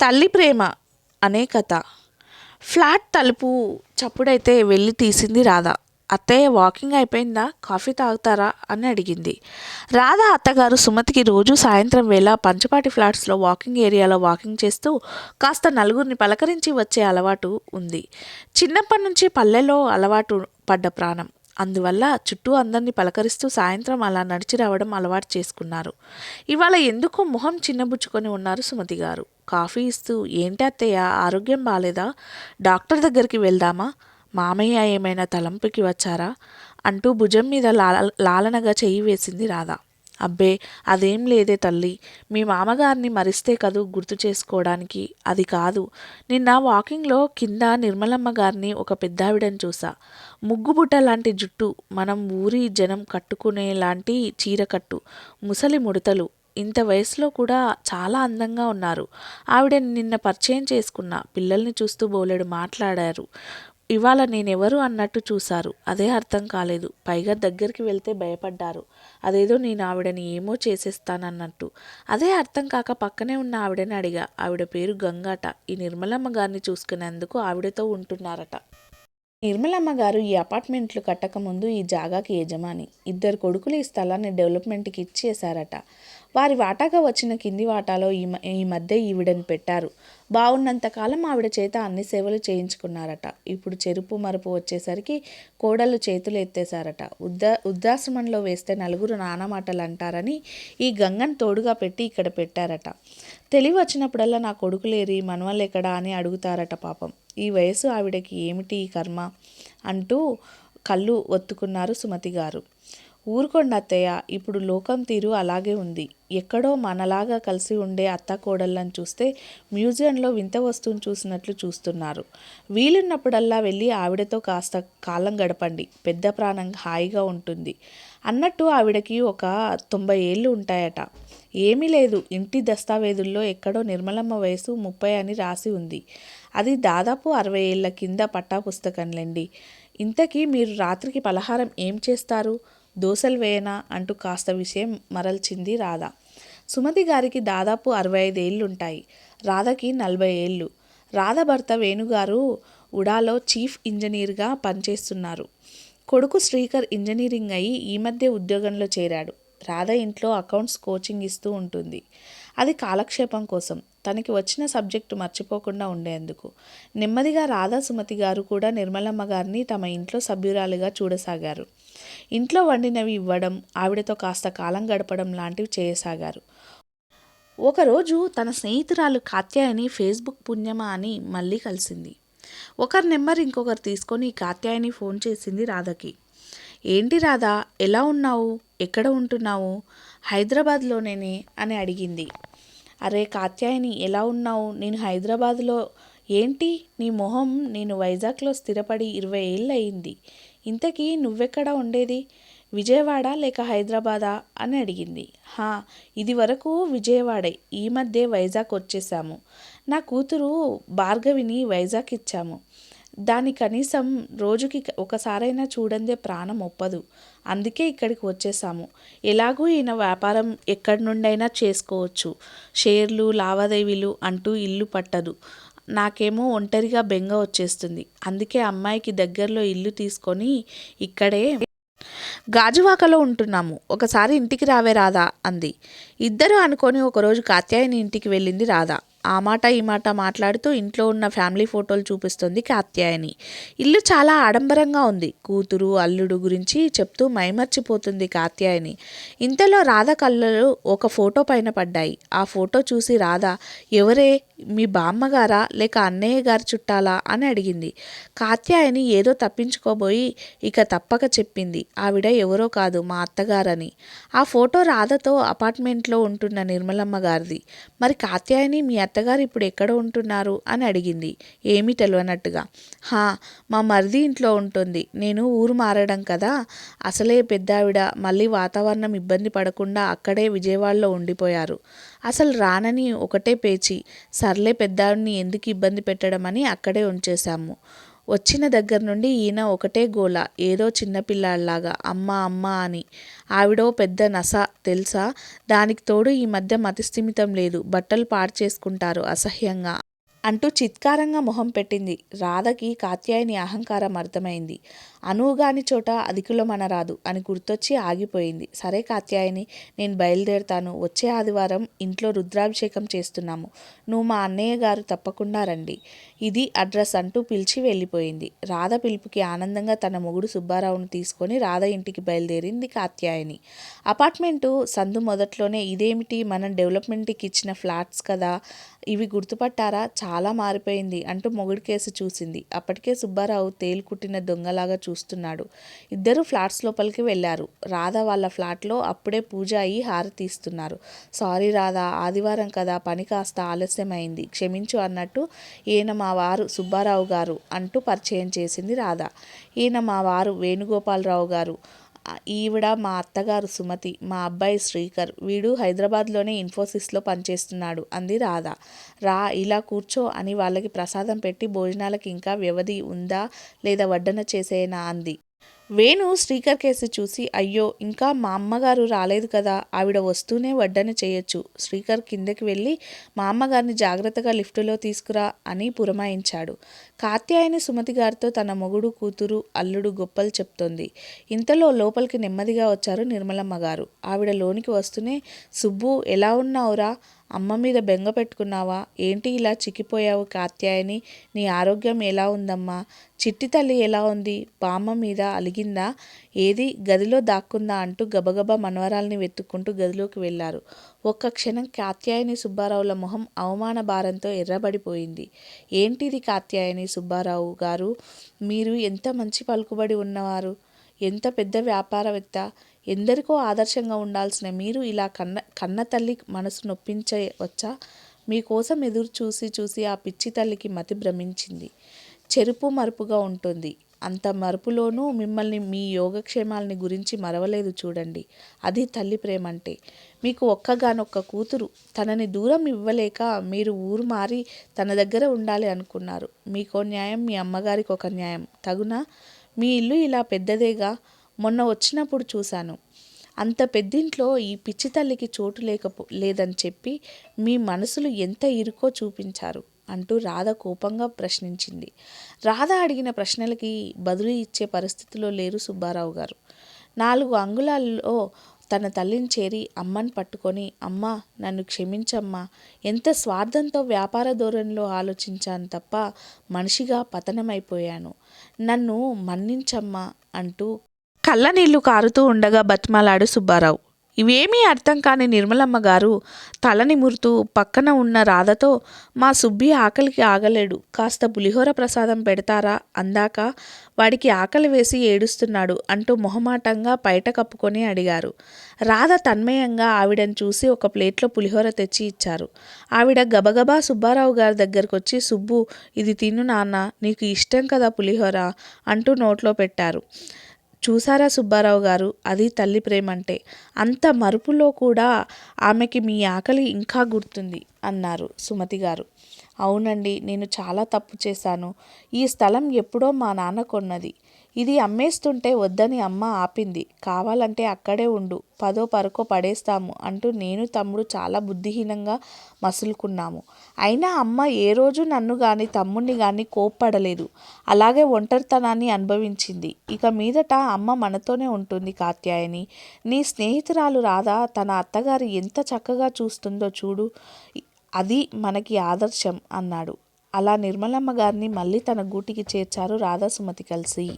తల్లి ప్రేమ అనే కథ. ఫ్లాట్ తలుపు చప్పుడైతే వెళ్ళి తీసింది రాధ. అత్తయ్య వాకింగ్ అయిపోయిందా? కాఫీ తాగుతారా? అని అడిగింది. రాధ అత్తగారు సుమతికి రోజు సాయంత్రం వేళ పంచపాటి ఫ్లాట్స్లో వాకింగ్ ఏరియాలో వాకింగ్ చేస్తూ కాస్త నలుగురిని పలకరించి వచ్చే అలవాటు ఉంది. చిన్నప్పటి నుంచి పల్లెలో అలవాటు పడ్డ ప్రాణం. అందువల్ల చుట్టూ అందరినీ పలకరిస్తూ సాయంత్రం అలా నడిచి రావడం అలవాటు చేసుకున్నారు. ఇవాళ ఎందుకో మొహం చిన్నబుచ్చుకొని ఉన్నారు సుమతి గారు కాఫీ ఇస్తూ ఏంటి అత్తయ్య ఆరోగ్యం బాగాలేదా డాక్టర్ దగ్గరికి వెళ్దామా? మామయ్య ఏమైనా తలంపుకి వచ్చారా? అంటూ భుజం మీద లాల లాలనగా చెయ్యి వేసింది రాధ. అబ్బే అదేం లేదే తల్లి. మీ మామగారిని మరిస్తే కదూ గుర్తు చేసుకోవడానికి? అది కాదు. నిన్న వాకింగ్లో కింద నిర్మలమ్మ గారిని ఒక పెద్దావిడని చూసా. ముగ్గుబుట్ట లాంటి జుట్టు. మనం ఊరి జనం కట్టుకునే లాంటి చీరకట్టు ముసలి ముడతలు. ఇంత వయసులో కూడా చాలా అందంగా ఉన్నారు. ఆవిడని నిన్న పరిచయం చేసుకున్నా పిల్లల్ని చూస్తూ బోలెడు మాట్లాడారు. ఇవాళ నేనెవరు అన్నట్టు చూశారు. అదే అర్థం కాలేదు. పైగా దగ్గరికి వెళ్తే భయపడ్డారు. అదేదో నేను ఆవిడని ఏమో చేసేస్తానన్నట్టు. అదే అర్థం కాక పక్కనే ఉన్న ఆవిడని అడిగా. ఆవిడ పేరు గంగాట. ఈ నిర్మలమ్మ గారిని చూసుకునేందుకు ఆవిడతో ఉంటున్నారట. నిర్మలమ్మ గారు ఈ అపార్ట్మెంట్లు కట్టకముందు ఈ జాగాకి యజమాని. ఇద్దరు కొడుకులు ఈ స్థలాన్ని డెవలప్మెంట్కి ఇచ్చేశారట. వారి వాటాగా వచ్చిన కింది వాటాలో ఈ మ- ఈ మధ్య ఈవిడని పెట్టారు. బాగున్నంతకాలం ఆవిడ చేత అన్ని సేవలు చేయించుకున్నారట. ఇప్పుడు చెరుపు మరుపు వచ్చేసరికి కోడళ్ళు చేతులు ఎత్తేశారట. వృద్ధా వృద్ధాశ్రమంలో వేస్తే నలుగురు నానా మాటలు అంటారని ఈ గంగను తోడుగా పెట్టి ఇక్కడ పెట్టారట. తెలివి వచ్చినప్పుడల్లా నా కొడుకులేరి మనవలెక్కడా అని అడుగుతారట పాపం. ఈ వయసు ఆవిడకి ఏమిటి ఈ కర్మ? అంటూ కళ్ళు ఒత్తుకున్నారు సుమతి గారు. ఊరుకోండి అత్తయ్య ఇప్పుడు లోకం తీరు అలాగే ఉంది. ఎక్కడో మనలాగా కలిసి ఉండే అత్త కోడళ్ళని చూస్తే మ్యూజియంలో వింత వస్తువును చూసినట్లు చూస్తున్నారు. వీలున్నప్పుడల్లా వెళ్ళి ఆవిడతో కాస్త కాలం గడపండి. పెద్ద ప్రాణం హాయిగా ఉంటుంది. అన్నట్టు ఆవిడకి ఒక తొంభై ఏళ్ళు ఉంటాయట. ఏమీ లేదు. ఇంటి దస్తావేజుల్లో ఎక్కడో నిర్మలమ్మ వయసు ముప్పై అని రాసి ఉంది. అది దాదాపు అరవై ఏళ్ళ కింద పట్టా పుస్తకంలేండి. ఇంతకీ మీరు రాత్రికి పలహారం ఏం చేస్తారు? దోశలు వేయనా అంటూ కాస్త విషయం మరల్చింది రాధ. సుమతి గారికి దాదాపు అరవై ఐదు రాధకి నలభై ఏళ్ళు. రాధ భర్త వేణుగారు ఉడాలో చీఫ్ ఇంజనీర్గా పనిచేస్తున్నారు. కొడుకు శ్రీకర్ ఇంజనీరింగ్ అయి ఈ మధ్య ఉద్యోగంలో చేరాడు. రాధ ఇంట్లో అకౌంట్స్ కోచింగ్ ఇస్తూ ఉంటుంది. అది కాలక్షేపం కోసం. తనకి వచ్చిన సబ్జెక్టు మర్చిపోకుండా ఉండేందుకు. నెమ్మదిగా రాధా సుమతి గారు కూడా నిర్మలమ్మ గారిని తమ ఇంట్లో సభ్యురాలుగా చూడసాగారు. ఇంట్లో వండినవి ఇవ్వడం ఆవిడతో కాస్త కాలం గడపడం లాంటివి చేయసాగారు. ఒకరోజు తన స్నేహితురాలు కాత్యాయని ఫేస్బుక్ పుణ్యమా అని మళ్ళీ కలిసింది. ఒకరి నెంబర్ ఇంకొకరు తీసుకొని కాత్యాయని ఫోన్ చేసింది రాధకి. ఏంటి రాధా ఎలా ఉన్నావు? ఎక్కడ ఉంటున్నావు? హైదరాబాద్లోనేనే? అని అడిగింది. అరే కాత్యాయని ఎలా ఉన్నావు? నేను హైదరాబాద్లో. ఏంటి? నీ మొహం నేను వైజాగ్లో స్థిరపడి ఇరవై ఏళ్ళు అయింది ఇంతకీ నువ్వెక్కడ ఉండేది? విజయవాడ లేక హైదరాబాదా? అని అడిగింది. హా ఇది వరకు విజయవాడే. ఈ మధ్య వైజాగ్ వచ్చేసాము. నా కూతురు భార్గవిని వైజాగ్ ఇచ్చాము. దాని కనీసం రోజుకి ఒకసారైనా చూడందే ప్రాణం ఒప్పదు. అందుకే ఇక్కడికి వచ్చేసాము. ఎలాగూ ఈయన వ్యాపారం ఎక్కడి నుండైనా చేసుకోవచ్చు. షేర్లు లావాదేవీలు అంటూ ఇల్లు పట్టదు. నాకేమో ఒంటరిగా బెంగ వచ్చేస్తుంది. అందుకే అమ్మాయికి దగ్గరలో ఇల్లు తీసుకొని ఇక్కడే గాజువాకలో ఉంటున్నాము. ఒకసారి ఇంటికి రావే రాధా అంది. ఇద్దరు అనుకొని ఒకరోజు కాత్యాయని ఇంటికి వెళ్ళింది రాధా. ఆ మాట ఈ మాట మాట్లాడుతూ ఇంట్లో ఉన్న ఫ్యామిలీ ఫోటోలు చూపిస్తుంది కాత్యాయని. ఇల్లు చాలా ఆడంబరంగా ఉంది. కూతురు అల్లుడు గురించి చెప్తూ మైమర్చిపోతుంది కాత్యాయని. ఇంతలో రాధ కళ్ళలు ఒక ఫోటో పైన పడ్డాయి. ఆ ఫోటో చూసి రాధ ఎవరే? మీ బామ్మగారా? లేక అన్నయ్య గారి చుట్టాలా? అని అడిగింది. కాత్యాయని ఏదో తప్పించుకోబోయి ఇక తప్పక చెప్పింది. ఆవిడ ఎవరో కాదు మా అత్తగారని. ఆ ఫోటో రాధతో అపార్ట్మెంట్లో ఉంటున్న నిర్మలమ్మ గారిది. మరి కాత్యాయని మీ అత్తగారు ఇప్పుడు ఎక్కడ ఉంటున్నారు? అని అడిగింది. ఏమీ తెలియనట్టుగా హా మా మరిది ఇంట్లో ఉంటుంది. నేను ఊరు మారడం కదా? అసలే పెద్దావిడ. మళ్ళీ వాతావరణం ఇబ్బంది పడకుండా అక్కడే విజయవాడలో ఉండిపోయారు. అసలు రానని ఒకటే పేచి. సర్లే పెద్దావిడిని ఎందుకు ఇబ్బంది పెట్టడం అని అక్కడే ఉంచేశాము. వచ్చిన దగ్గర నుండి ఈయన ఒకటే గోల ఏదో చిన్నపిల్లాడిలాగా అమ్మ అమ్మ అని. ఆవిడో పెద్ద నస తెలుసా? దానికి తోడు ఈ మధ్య మతిస్థిమితం లేదు బట్టలు పాడు చేసుకుంటారు అసహ్యంగా. అంటూ చిత్కారంగా మొహం పెట్టింది. రాధకి కాత్యాయని అహంకారం అర్థమైంది. అనువుగాని చోట అధికులమనరాదు అని గుర్తొచ్చి ఆగిపోయింది. సరే కాత్యాయని నేను బయలుదేరుతాను. వచ్చే ఆదివారం ఇంట్లో రుద్రాభిషేకం చేస్తున్నాము. నువ్వు మా అన్నయ్య గారు తప్పకుండా రండి. ఇది అడ్రస్ అంటూ పిలిచి వెళ్ళిపోయింది. రాధ పిలుపుకి ఆనందంగా తన మొగుడు సుబ్బారావును తీసుకొని రాధ ఇంటికి బయలుదేరింది కాత్యాయని. అపార్ట్మెంటు సందు మొదట్లోనే ఇదేమిటి? మనం డెవలప్మెంట్కి ఇచ్చిన ఫ్లాట్స్ కదా. ఇవి గుర్తుపట్టారా? చాలా మారిపోయింది అంటూ మొగుడి కేసు చూసింది. అప్పటికే సుబ్బారావు తేలుకుట్టిన దొంగలాగా చూస్తున్నాడు. ఇద్దరు ఫ్లాట్స్ లోపలికి వెళ్ళారు. రాధ వాళ్ళ ఫ్లాట్లో అప్పుడే పూజ అయ్యి హారతిస్తున్నారు సారీ రాధా ఆదివారం కదా పని కాస్త ఆలస్యమైంది. క్షమించు అన్నట్టు ఈయన మా వారు సుబ్బారావు గారు అంటూ పరిచయం చేసింది రాధ. ఈయన మా వారు వేణుగోపాలరావు గారు. ఈవిడ మా అత్తగారు సుమతి మా అబ్బాయి శ్రీకర్ వీడు హైదరాబాద్లోనే ఇన్ఫోసిస్లో పనిచేస్తున్నాడు అంది రాధ. రా ఇలా కూర్చో అని వాళ్ళకి ప్రసాదం పెట్టి భోజనాలకి ఇంకా వ్యవధి ఉందా లేదా వడ్డన చేసేనా అంది. వేణు శ్రీకర్ కేసు చూసి అయ్యో ఇంకా మా అమ్మగారు రాలేదు కదా ఆవిడ వస్తూనే వడ్డన చేయొచ్చు. శ్రీకర్ కిందకి వెళ్ళి మా అమ్మగారిని జాగ్రత్తగా లిఫ్టులో తీసుకురా అని పురమాయించాడు. కాత్యాయని సుమతి గారితో తన మొగుడు కూతురు అల్లుడు గొప్పలు చెప్తోంది. ఇంతలో లోపలికి నెమ్మదిగా వచ్చారు నిర్మలమ్మ గారు. ఆవిడ లోనికి వస్తూనే సుబ్బు ఎలా ఉన్నావురా? అమ్మ మీద బెంగ పెట్టుకున్నావా? ఏంటి ఇలా చిక్కిపోయావు కాత్యాయని? నీ ఆరోగ్యం ఎలా ఉందమ్మా? చిట్టి తల్లి ఎలా ఉంది? బామ్మ మీద అలిగిందా? ఏది గదిలో దాక్కుందా అంటూ గబగబా మనవరాల్ని వెతుక్కుంటూ గదిలోకి వెళ్ళారు. ఒక్క క్షణం కాత్యాయని సుబ్బారావుల మొహం అవమాన భారంతో ఎర్రబడిపోయింది. ఏంటిది కాత్యాయని సుబ్బారావు గారు? మీరు ఎంత మంచి పలుకుబడి ఉన్నవారు? ఎంత పెద్ద వ్యాపారవేత్త? ఎందరికో ఆదర్శంగా ఉండాల్సిన మీరు ఇలా కన్న కన్న తల్లి మనసు నొప్పించవచ్చా మీకోసం ఎదురు చూసి చూసి ఆ పిచ్చి తల్లికి మతి భ్రమించింది. చెరుపు మరుపుగా ఉంటుంది. అంత మరుపులోనూ మిమ్మల్ని మీ యోగక్షేమాలని గురించి మరవలేదు చూడండి. అది తల్లి ప్రేమ అంటే మీకు ఒక్కగానొక్క కూతురు తనని దూరం ఇవ్వలేక మీరు ఊరు మారి తన దగ్గర ఉండాలి అనుకున్నారు. మీకో న్యాయం మీ అమ్మగారికి ఒక న్యాయం. తగునా? మీ ఇల్లు ఇలా పెద్దదేగా? మొన్న వచ్చినప్పుడు చూశాను. అంత పెద్దింట్లో ఈ పిచ్చి తల్లికి చోటు లేకపో లేదని చెప్పి మీ మనసులు ఎంత ఇరుకో చూపించారు అంటూ రాధ కోపంగా ప్రశ్నించింది. రాధ అడిగిన ప్రశ్నలకి బదులు ఇచ్చే పరిస్థితిలో లేరు సుబ్బారావు గారు. నాలుగు అంగుళాల్లో తన తల్లిని చేరి అమ్మని పట్టుకొని అమ్మ నన్ను క్షమించమ్మా. ఎంత స్వార్థంతో వ్యాపార ధోరణిలో ఆలోచించాను తప్ప మనిషిగా పతనమైపోయాను. నన్ను మన్నించమ్మా అంటూ కళ్ళ నీళ్ళు కారుతూ ఉండగా బతిమాలాడు సుబ్బారావు. ఇవేమీ అర్థం కాని నిర్మలమ్మ గారు తలని మురుతూ పక్కన ఉన్న రాధతో మా సుబ్బి ఆకలికి ఆగలేడు కాస్త పులిహోర ప్రసాదం పెడతారా? అందాక వాడికి ఆకలి వేసి ఏడుస్తున్నాడు అంటూ మొహమాటంగా బయట కప్పుకొని అడిగారు. రాధ తన్మయంగా ఆవిడని చూసి ఒక ప్లేట్లో పులిహోర తెచ్చి ఇచ్చారు. ఆవిడ గబగబా సుబ్బారావు గారి దగ్గరకు వచ్చి సుబ్బు ఇది తిను నాన్న నీకు ఇష్టం కదా పులిహోర? అంటూ నోట్లో పెట్టారు. చూసారా సుబ్బారావు గారు? అది తల్లి ప్రేమ అంటే అంత మరుపులో కూడా ఆమెకి మీ ఆకలి ఇంకా గుర్తుంది అన్నారు సుమతి గారు. అవునండి నేను చాలా తప్పు చేశాను. ఈ స్థలం ఎప్పుడో మా నాన్న కొన్నది. ఇది అమ్మేస్తుంటే వద్దని అమ్మ ఆపింది. కావాలంటే అక్కడే ఉండు పదో పరకో పడేస్తాము అంటూ నేను తమ్ముడు చాలా బుద్ధిహీనంగా మసులుకున్నాము. అయినా అమ్మ ఏ రోజు నన్ను కానీ తమ్ముడిని కానీ కోప్పడలేదు. అలాగే ఒంటరితనాన్ని అనుభవించింది. ఇక మీదట అమ్మ మనతోనే ఉంటుంది కాత్యాయని. నీ స్నేహితురాలు రాధా తన అత్తగారు ఎంత చక్కగా చూస్తుందో చూడు. అది మనకి ఆదర్శం అన్నాడు. అలా నిర్మలమ్మ గారిని మళ్ళీ తన గూటికి చేర్చారు రాధాసుమతి కలిసి.